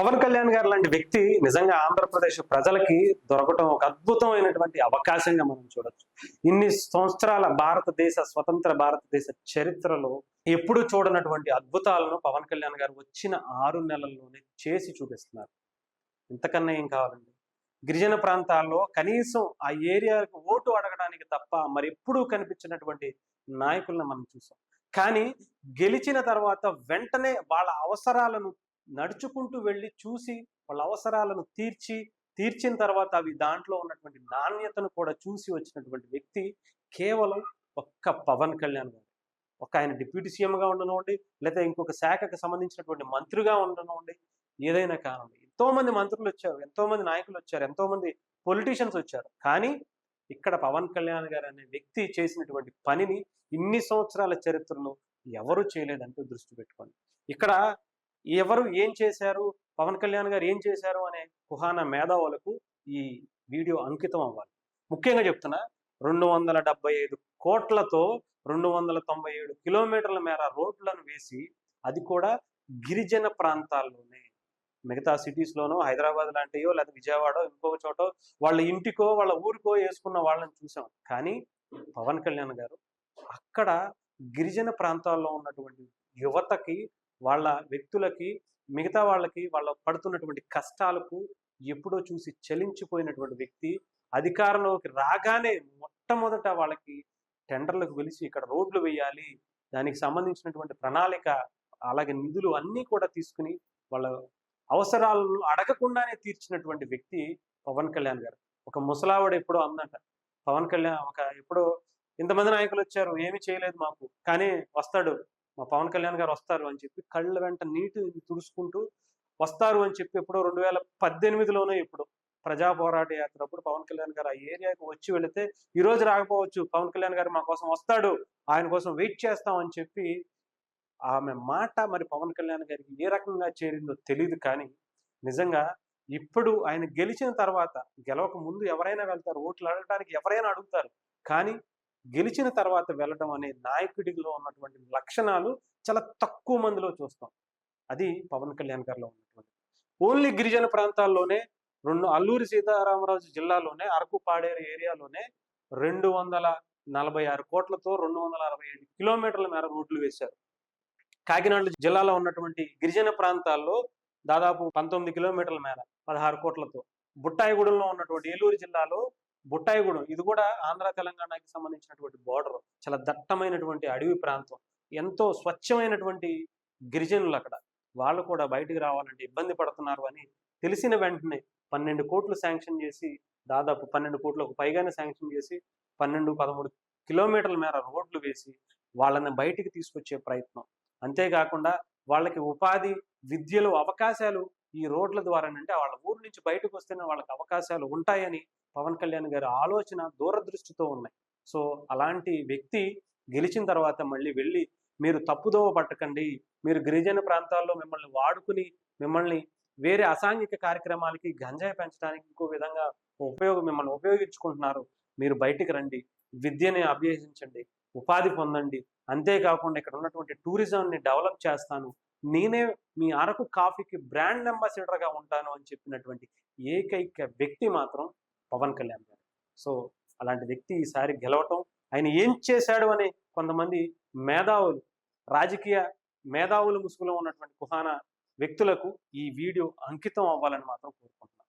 పవన్ కళ్యాణ్ గారు లాంటి వ్యక్తి నిజంగా ఆంధ్రప్రదేశ్ ప్రజలకి దొరకటం ఒక అద్భుతమైనటువంటి అవకాశంగా మనం చూడొచ్చు. ఇన్ని సంవత్సరాల భారతదేశ స్వతంత్ర భారతదేశ చరిత్రలో ఎప్పుడు చూడనటువంటి అద్భుతాలను పవన్ కళ్యాణ్ గారు వచ్చిన ఆరు నెలల్లోనే చేసి చూపిస్తున్నారు. ఇంతకన్నా ఏం కావాలండి? గిరిజన ప్రాంతాల్లో కనీసం ఆ ఏరియాకు ఓటు అడగడానికి తప్ప మరి ఎప్పుడూ కనిపించినటువంటి నాయకులను మనం చూసాం. కానీ గెలిచిన తర్వాత వెంటనే వాళ్ళ అవసరాలను నడుచుకుంటూ వెళ్ళి చూసి వాళ్ళ అవసరాలను తీర్చి తీర్చిన తర్వాత అవి దాంట్లో ఉన్నటువంటి నాణ్యతను కూడా చూసి వచ్చినటువంటి వ్యక్తి కేవలం ఒక్క పవన్ కళ్యాణ్ గారు. ఒక ఆయన డిప్యూటీ సీఎంగా ఉండనివ్వండి లేదా ఇంకొక శాఖకు సంబంధించినటువంటి మంత్రిగా ఉండనివ్వండి ఏదైనా కానివ్వండి. ఎంతో మంది మంత్రులు వచ్చారు ఎంతోమంది నాయకులు వచ్చారు ఎంతోమంది పొలిటీషియన్స్ వచ్చారు. కానీ ఇక్కడ పవన్ కళ్యాణ్ గారు అనే వ్యక్తి చేసినటువంటి పనిని ఇన్ని సంవత్సరాల చరిత్రలో ఎవరు చేయలేదంటూ దృష్టి పెట్టుకోండి. ఇక్కడ ఎవరు ఏం చేశారు? పవన్ కళ్యాణ్ గారు ఏం చేశారు? అనే కుహాన మేధావులకు ఈ వీడియో అంకితం అవ్వాలి. ముఖ్యంగా చెప్తున్నా రెండు వందల డెబ్బై ఐదు కోట్లతో రెండు వందల తొంభై ఏడు కిలోమీటర్ల మేర రోడ్లను వేసి అది కూడా గిరిజన ప్రాంతాల్లోనే. మిగతా సిటీస్లోనో హైదరాబాద్ లాంటియో లేదా విజయవాడ ఇంకొక చోట వాళ్ళ ఇంటికో వాళ్ళ ఊరికో వేసుకున్న వాళ్ళని చూసాం. కానీ పవన్ కళ్యాణ్ గారు అక్కడ గిరిజన ప్రాంతాల్లో ఉన్నటువంటి యువతకి వాళ్ళ వ్యక్తులకి మిగతా వాళ్ళకి వాళ్ళ పడుతున్నటువంటి కష్టాలకు ఎప్పుడో చూసి చలించిపోయినటువంటి వ్యక్తి అధికారంలోకి రాగానే మొట్టమొదట వాళ్ళకి టెండర్లకు పిలిచి ఇక్కడ రోడ్లు వేయాలి దానికి సంబంధించినటువంటి ప్రణాళిక అలాగే నిధులు అన్నీ కూడా తీసుకుని వాళ్ళ అవసరాలను అడగకుండానే తీర్చినటువంటి వ్యక్తి పవన్ కళ్యాణ్ గారు. ఒక ముసలావాడు ఎప్పుడో అందంట పవన్ కళ్యాణ్ ఒక ఎప్పుడో ఇంతమంది నాయకులు వచ్చారు ఏమీ చేయలేదు మాకు కానీ వస్తాడు మా పవన్ కళ్యాణ్ గారు వస్తారు అని చెప్పి కళ్ళ వెంట నీటి తుడుచుకుంటూ వస్తారు అని చెప్పి ఎప్పుడో రెండు వేల పద్దెనిమిదిలోనే ఇప్పుడు ప్రజా పోరాట యాత్ర అప్పుడు పవన్ కళ్యాణ్ గారు ఆ ఏరియాకి వచ్చి వెళితే ఈ రోజు రాకపోవచ్చు పవన్ కళ్యాణ్ గారు మా కోసం వస్తాడు ఆయన కోసం వెయిట్ చేస్తాం అని చెప్పి ఆమె మాట మరి పవన్ కళ్యాణ్ గారికి ఏ రకంగా చేరిందో తెలియదు కానీ నిజంగా ఇప్పుడు ఆయన గెలిచిన తర్వాత గెలవక ముందు ఎవరైనా వెళ్తారు ఓట్లు అడగడానికి ఎవరైనా అడుగుతారు. కానీ గెలిచిన తర్వాత వెళ్ళడం అనే నాయకుడిలో ఉన్నటువంటి లక్షణాలు చాలా తక్కువ మందిలో చూస్తాం. అది పవన్ కళ్యాణ్ గారిలో ఉన్నటువంటి ఓన్లీ గిరిజన ప్రాంతాల్లోనే రెండు అల్లూరి సీతారామరాజు జిల్లాలోనే అరకు పాడేరు ఏరియాలోనే రెండు వందల నలభై ఆరు కోట్లతో రెండు వందల అరవై ఏడు కిలోమీటర్ల మేర రోడ్లు వేశారు. కాకినాడ జిల్లాలో ఉన్నటువంటి గిరిజన ప్రాంతాల్లో దాదాపు పంతొమ్మిది కిలోమీటర్ల మేర పదహారు కోట్లతో. బుట్టాయిగూడెంలో ఉన్నటువంటి ఏలూరు జిల్లాలో బుట్టాయిగూడెం. ఇది కూడా ఆంధ్ర తెలంగాణకి సంబంధించినటువంటి బార్డర్. చాలా దట్టమైనటువంటి అడవి ప్రాంతం. ఎంతో స్వచ్ఛమైనటువంటి గిరిజనులు అక్కడ వాళ్ళు కూడా బయటికి రావాలంటే ఇబ్బంది పడుతున్నారు అని తెలిసిన వెంటనే పన్నెండు కోట్లు శాంక్షన్ చేసి దాదాపు పన్నెండు కోట్లకు పైగానే శాంక్షన్ చేసి పన్నెండు పదమూడు కిలోమీటర్ల మేర రోడ్లు వేసి వాళ్ళని బయటికి తీసుకొచ్చే ప్రయత్నం. అంతేకాకుండా వాళ్ళకి ఉపాధి విద్యలో అవకాశాలు ఈ రోడ్ల ద్వారానంటే వాళ్ళ ఊరు నుంచి బయటకు వస్తేనే వాళ్ళకి అవకాశాలు ఉంటాయని పవన్ కళ్యాణ్ గారి ఆలోచన దూరదృష్టితో ఉన్నాయి. సో అలాంటి వ్యక్తి గెలిచిన తర్వాత మళ్ళీ వెళ్ళి మీరు తప్పుదోవ పట్టకండి మీరు గిరిజన ప్రాంతాల్లో మిమ్మల్ని వాడుకుని మిమ్మల్ని వేరే అసాంఘిక కార్యక్రమాలకి గంజాయి పెంచడానికి ఇంకో విధంగా ఉపయోగం మిమ్మల్ని ఉపయోగించుకుంటున్నారు మీరు బయటికి రండి విద్యని అభ్యసించండి ఉపాధి పొందండి. అంతేకాకుండా ఇక్కడ ఉన్నటువంటి టూరిజంని డెవలప్ చేస్తాను. నేనే మీ అరకు కాఫీకి బ్రాండ్ అంబాసిడర్గా ఉంటాను అని చెప్పినటువంటి ఏకైక వ్యక్తి మాత్రం పవన్ కళ్యాణ్ గారు. సో అలాంటి వ్యక్తి ఈసారి గెలవటం ఆయన ఏం చేశాడు అని కొంతమంది మేధావులు రాజకీయ మేధావుల ముసుగులో ఉన్నటువంటి కుహాన వ్యక్తులకు ఈ వీడియో అంకితం అవ్వాలని మాత్రం కోరుకుంటున్నాను.